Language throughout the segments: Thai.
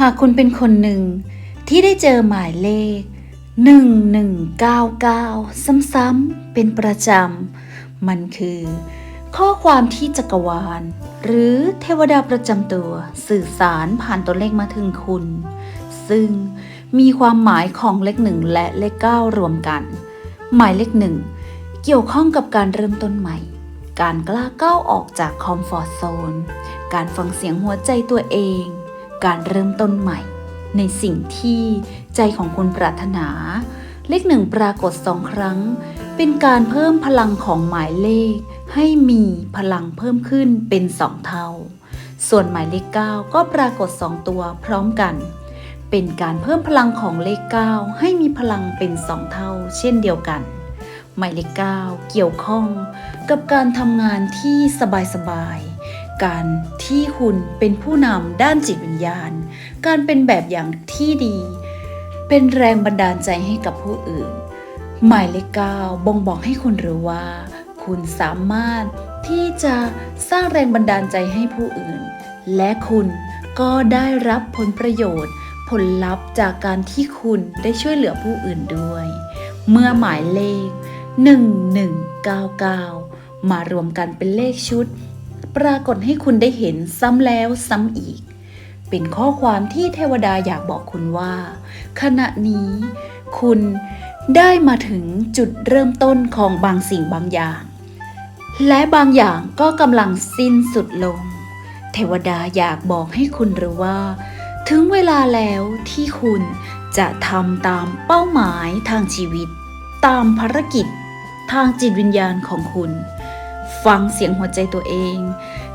หากคุณเป็นคนหนึ่งที่ได้เจอหมายเลข 1199 ซ้ำๆเป็นประจำ มันคือ ข้อความที่จักรวาล หรือเทวดาประจำตัวสื่อสารผ่านตัวเลขมาถึงคุณ ซึ่งมีความหมายของเลขหนึ่งและเลขเก้ารวมกัน หมายเลขหนึ่งเกี่ยวข้องกับการเริ่มต้นใหม่ การกล้าก้าวออกจากคอมฟอร์ทโซน การฟังเสียงหัวใจตัวเอง การเริ่มต้นใหม่ ในสิ่งที่ใจของคุณปรารถนา เลขหนึ่งปรากฏสองครั้ง เป็นการเพิ่มพลังของหมายเลข ให้มีพลังเพิ่มขึ้นเป็นสองเท่า ส่วนหมายเลข 9 ก็ปรากฏ2ตัวพร้อมกัน เป็นการเพิ่มพลังของเลข 9 ให้มีพลังเป็น2เท่า เช่นเดียวกันหมายเลข9เกี่ยวข้องกับการทำงานที่สบายๆ การที่คุณเป็นผู้นำด้านจิตวิญญาณ การเป็นแบบอย่างที่ดี เป็นแรงบันดาลใจให้กับผู้อื่น หมายเลขเก้าบ่งบอกให้คุณรู้ว่า คุณสามารถที่จะสร้างแรงบันดาลใจให้ผู้อื่น และคุณก็ได้รับผลประโยชน์ ผลลัพธ์จากการที่คุณได้ช่วยเหลือผู้อื่นด้วย เมื่อหมายเลข 1199 มารวมกันเป็นเลขชุด ปรากฏให้คุณได้เห็นซ้ำแล้วซ้ำอีก เป็นข้อความที่เทวดาอยากบอกคุณว่า ขณะนี้คุณได้มาถึงจุดเริ่มต้นของบางสิ่งบางอย่าง และบางอย่างก็กำลังสิ้นสุดลง เทวดาอยากบอกให้คุณรู้ว่า ถึงเวลาแล้วที่คุณจะทำตามเป้าหมายทางชีวิต ตามภารกิจ ทางจิตวิญญาณของคุณ ฟังเสียงหัวใจตัวเอง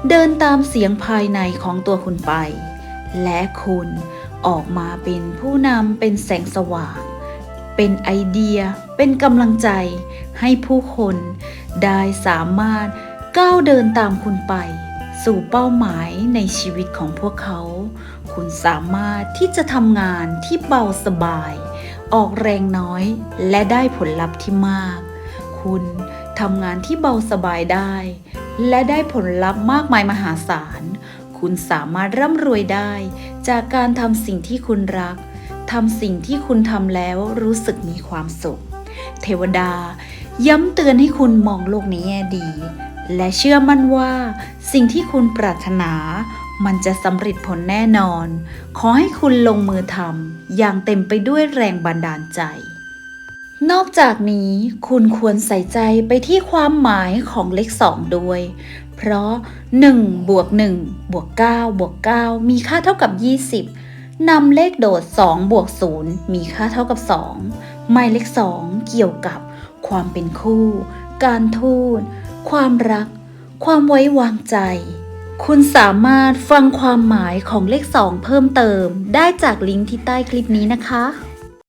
เดินตามเสียงภายในของตัวคุณไป และคุณออกมาเป็นผู้นำเป็นแสงสว่าง เป็นไอเดีย เป็นกำลังใจ ให้ผู้คนได้สามารถก้าวเดินตามคุณไป สู่เป้าหมายในชีวิตของพวกเขา คุณสามารถที่จะทำงานที่เบาสบาย ออกแรงน้อยและได้ผลลัพธ์ที่มาก คุณ ทำงานที่เบาสบายได้ และได้ผลลัพธ์มากมายมหาศาล คุณสามารถร่ำรวยได้ จากการทำสิ่งที่คุณรักทำสิ่งที่คุณทำแล้วรู้สึกมีความสุข เทวดา ย้ำเตือนให้คุณมองโลกในแง่ดี และเชื่อมั่นว่า สิ่งที่คุณปรารถนา มันจะสำเร็จผลแน่นอน ขอให้คุณลงมือทำอย่างเต็มไปด้วยแรงบันดาลใจ นอกจากนี้คุณควรใส่ใจไปที่ความหมายของเลข 2 ด้วย เพราะ 1 บวก 1 บวก 9 บวก 9 มีค่าเท่ากับ 20นำเลขโดด 2 บวก 0 มีค่าเท่ากับ 2 หมายเลข 2 เกี่ยวกับ ความเป็นคู่ การทูต ความรัก ความไว้วางใจ คุณสามารถฟังความหมายของเลข 2 เพิ่มเติม ได้จากลิงก์ที่ใต้คลิปนี้นะคะ